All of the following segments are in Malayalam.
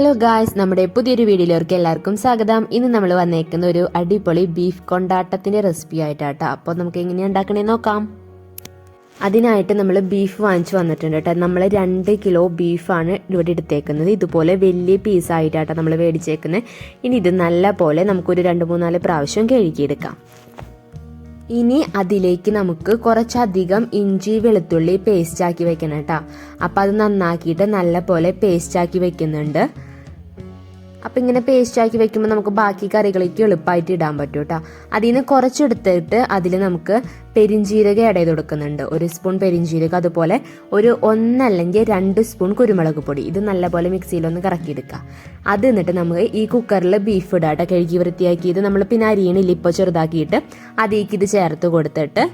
ഹലോ ഗായ്സ് നമ്മുടെ പുതിയൊരു വീഡിയോയിലേക്ക് എല്ലാവർക്കും സ്വാഗതം. ഇന്ന് നമ്മൾ വന്നേക്കുന്ന ഒരു അടിപൊളി ബീഫ് കൊണ്ടാട്ടത്തിന്റെ റെസിപ്പി ആയിട്ടാട്ടോ. അപ്പോൾ നമുക്ക് എങ്ങനെയാണ് ഉണ്ടാക്കണേ നോക്കാം. അതിനായിട്ട് നമ്മൾ ബീഫ് വാങ്ങിച്ചു വന്നിട്ടുണ്ട് കേട്ടോ. നമ്മൾ രണ്ട് കിലോ ബീഫാണ് ഇവിടെ എടുത്തേക്കുന്നത്. ഇതുപോലെ വലിയ പീസായിട്ടാട്ടോ നമ്മൾ മേടിച്ചേക്കുന്നത്. ഇനി ഇത് നല്ല പോലെ നമുക്കൊരു രണ്ട് മൂന്നാൽ പ്രാവശ്യം കഴുകിയെടുക്കാം. ഇനി അതിലേക്ക് നമുക്ക് കുറച്ചധികം ഇഞ്ചി വെളുത്തുള്ളി പേസ്റ്റാക്കി വെക്കണം കേട്ടോ. അപ്പം അത് നന്നാക്കിയിട്ട് നല്ല പോലെ പേസ്റ്റാക്കി വെക്കുന്നുണ്ട്. അപ്പം ഇങ്ങനെ പേസ്റ്റ് ആക്കി വെക്കുമ്പോൾ നമുക്ക് ബാക്കി കറികളിലേക്ക് എളുപ്പമായിട്ട് ഇടാൻ പറ്റും കേട്ടോ. അതിൽ നിന്ന് കുറച്ചെടുത്തിട്ട് അതിൽ നമുക്ക് പെരിഞ്ജീരകം ആഡ് ചെയ്ത് കൊടുക്കുന്നുണ്ട്. ഒരു സ്പൂൺ പെരിഞ്ജീരകം അതുപോലെ ഒരു ഒന്നല്ലെങ്കിൽ രണ്ട് സ്പൂൺ കുരുമുളക് പൊടി. ഇത് നല്ലപോലെ മിക്സിയിലൊന്ന് കറക്കിയെടുക്കുക അത് എന്നിട്ട് നമുക്ക് ഈ കുക്കറിൽ ബീഫ് ഇടാം കേട്ടോ. കഴുകി വൃത്തിയാക്കിയത് നമ്മൾ പിന്നെ അരിയണില്ല ഇപ്പോൾ ചെറുതാക്കിയിട്ട്. അതിലേക്ക് ഇത് ചേർത്ത് കൊടുത്തിട്ട്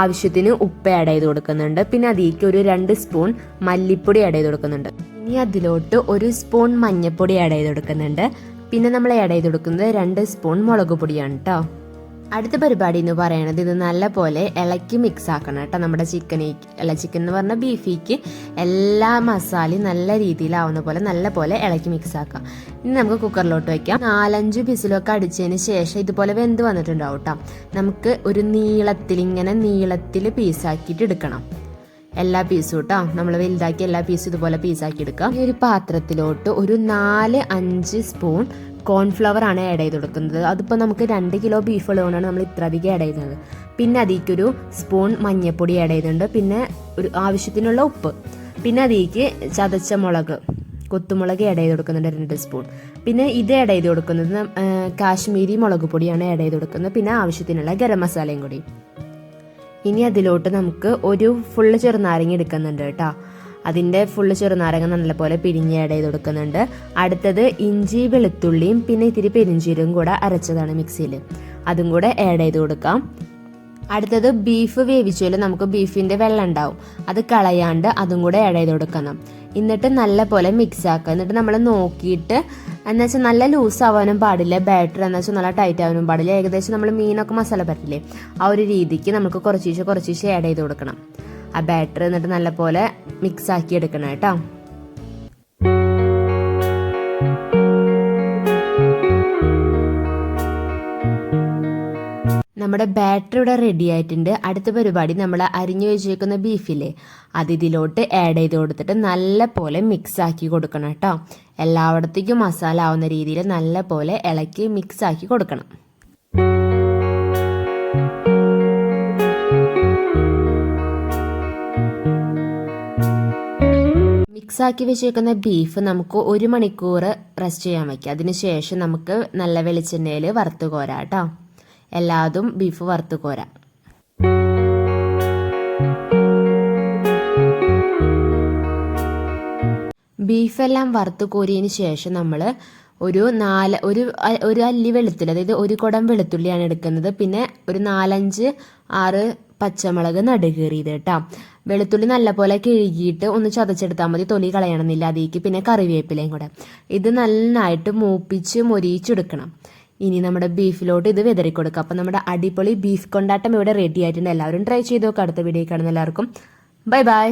ആവശ്യത്തിന് ഉപ്പ് ആഡ് ചെയ്ത് കൊടുക്കുന്നുണ്ട്. പിന്നെ അതിലേക്ക് ഒരു രണ്ട് സ്പൂൺ മല്ലിപ്പൊടി ആഡ് ചെയ്ത് കൊടുക്കുന്നുണ്ട്. ഇനി അതിലോട്ട് ഒരു സ്പൂൺ മഞ്ഞൾപ്പൊടി ആഡ് ചെയ്ത് കൊടുക്കുന്നുണ്ട്. പിന്നെ നമ്മൾ ആഡ് ചെയ്ത് കൊടുക്കുന്നത് രണ്ട് സ്പൂൺ മുളക് പൊടിയാണ് കേട്ടോ അടുത്ത പരിപാടി എന്ന് പറയുന്നത് ഇത് നല്ല പോലെ ഇളക്കി മിക്സ് ആക്കണം കേട്ടോ നമ്മുടെ ചിക്കനേക്ക് അല്ല ചിക്കൻ എന്ന് പറഞ്ഞാൽ ബീഫിക്ക് എല്ലാ മസാലയും നല്ല രീതിയിലാവുന്ന പോലെ നല്ല പോലെ ഇളക്കി മിക്സ് ആക്കാം. ഇനി നമുക്ക് കുക്കറിലോട്ട് വയ്ക്കാം നാലഞ്ച് പിസിലൊക്കെ അടിച്ചതിന് ശേഷം ഇതുപോലെ വെന്ത് വന്നിട്ടുണ്ടാവും കേട്ടോ നമുക്ക് ഒരു നീളത്തിൽ ഇങ്ങനെ നീളത്തിൽ പീസാക്കിയിട്ട് എടുക്കണം. എല്ലാ പീസും കേട്ടോ നമ്മൾ വലുതാക്കി എല്ലാ പീസും ഇതുപോലെ പീസാക്കി എടുക്കാം. ഈ ഒരു പാത്രത്തിലോട്ട് ഒരു നാല് അഞ്ച് സ്പൂൺ കോൺഫ്ലവർ ആണ് ആഡ് ചെയ്ത് കൊടുക്കുന്നത്. അതിപ്പോൾ നമുക്ക് രണ്ട് കിലോ ബീഫ് ഉള്ളതുകൊണ്ടാണ് നമ്മൾ ഇത്ര അധികം ആഡ് ചെയ്യുന്നത്. പിന്നെ അതിലേക്കൊരു സ്പൂൺ മഞ്ഞൾപ്പൊടി ആഡ് ചെയ്യുന്നുണ്ട് പിന്നെ ഒരു ആവശ്യത്തിനുള്ള ഉപ്പ്. പിന്നെ അതിലേക്ക് ചതച്ച മുളക് കൊത്തുമുളക് ആഡ് ചെയ്ത് കൊടുക്കുന്നുണ്ട് രണ്ട് സ്പൂൺ പിന്നെ ഇത് ആഡ് ചെയ്ത് കൊടുക്കുന്നത് കാശ്മീരി മുളക് പൊടിയാണ് ആഡ് ചെയ്ത് കൊടുക്കുന്നത്. പിന്നെ ആവശ്യത്തിനുള്ള ഗരം മസാലയും കൂടി. ഇനി അതിലോട്ട് നമുക്ക് ഒരു ഫുള്ള് ചെറുനാരങ്ങ എടുക്കുന്നുണ്ട് കേട്ടോ. അതിന്റെ ഫുള്ള് ചെറുനാരങ്ങ നല്ലപോലെ പിരിഞ്ഞ് ആഡ് ചെയ്ത് കൊടുക്കുന്നുണ്ട്. അടുത്തത് ഇഞ്ചി വെളുത്തുള്ളിയും പിന്നെ ഇത്തിരി പെരിഞ്ചീരും കൂടെ അരച്ചതാണ് മിക്സിയിൽ അതും കൂടെ ആഡ് ചെയ്ത് കൊടുക്കാം. അടുത്തത് ബീഫ് വേവിച്ചാൽ നമുക്ക് ബീഫിന്റെ വെള്ളം ഉണ്ടാവും. അത് കളയാണ്ട് അതും കൂടെ ആഡ് ചെയ്ത് കൊടുക്കണം. എന്നിട്ട് നല്ലപോലെ മിക്സ് ആക്കുക. എന്നിട്ട് നമ്മൾ നോക്കിയിട്ട് എന്ന് വെച്ചാൽ നല്ല ലൂസ് ആവാനും പാടില്ല ബാറ്റർ എന്ന് വെച്ചാൽ നല്ല ടൈറ്റ് ആവാനും പാടില്ല. ഏകദേശം നമ്മൾ മീനൊക്കെ മസാല പറ്റില്ലേ? ആ ഒരു രീതിക്ക് നമുക്ക് കുറച്ചീശെ കുറച്ചീശെ ആഡ് ചെയ്ത് കൊടുക്കണം. ആ ബാറ്റർ എന്നിട്ട് നല്ലപോലെ മിക്സ് ആക്കി എടുക്കണം കേട്ടോ. നമ്മുടെ ബാറ്ററി ഇവിടെ റെഡി ആയിട്ടുണ്ട്. അടുത്ത പരിപാടി നമ്മൾ അരിഞ്ഞു വെച്ചേക്കുന്ന ബീഫില്ലേ അത് ഇതിലോട്ട് ആഡ് ചെയ്ത് കൊടുത്തിട്ട് നല്ല പോലെ മിക്സ് ആക്കി കൊടുക്കണം കേട്ടോ. എല്ലായിടത്തേക്കും മസാല ആവുന്ന രീതിയിൽ നല്ല പോലെ ഇളക്കി മിക്സ് ആക്കി കൊടുക്കണം. മിക്സ് ആക്കി വെച്ചേക്കുന്ന ബീഫ് നമുക്ക് ഒരു മണിക്കൂർ റെസ്റ്റ് ചെയ്യാൻ വയ്ക്കാം. അതിനുശേഷം നമുക്ക് നല്ല വെളിച്ചെണ്ണയിൽ വറുത്ത് കോരാം കേട്ടോ. എല്ലാതും ബീഫ് വറുത്ത് കോരാം. ബീഫെല്ലാം വറുത്ത് കോരിയതിന് ശേഷം നമ്മൾ ഒരു നാല് ഒരു ഒരു അല്ലി വെളുത്തുള്ളി അതായത് ഒരു കുടം വെളുത്തുള്ളിയാണ് എടുക്കുന്നത്. പിന്നെ ഒരു നാലഞ്ച് ആറ് പച്ചമുളക് നടുകീറിയത് കേട്ടോ. വെളുത്തുള്ളി നല്ലപോലെ കിഴുകിയിട്ട് ഒന്ന് ചതച്ചെടുത്താൽ മതി തൊലി കളയണമെന്നില്ല അതിലേക്ക്. പിന്നെ കറിവേപ്പിലയും കൂടെ. ഇത് നന്നായിട്ട് മൂപ്പിച്ച് മൊരിയിച്ചെടുക്കണം. ഇനി നമ്മുടെ ബീഫിലോട്ട് ഇത് വിതറി കൊടുക്കുക അപ്പം നമ്മുടെ അടിപൊളി ബീഫ് കൊണ്ടാട്ടം ഇവിടെ റെഡി ആയിട്ടുണ്ട്. എല്ലാവരും ട്രൈ ചെയ്ത് നോക്കുക അടുത്ത വീഡിയോ കാണുന്ന എല്ലാവർക്കും. Bye bye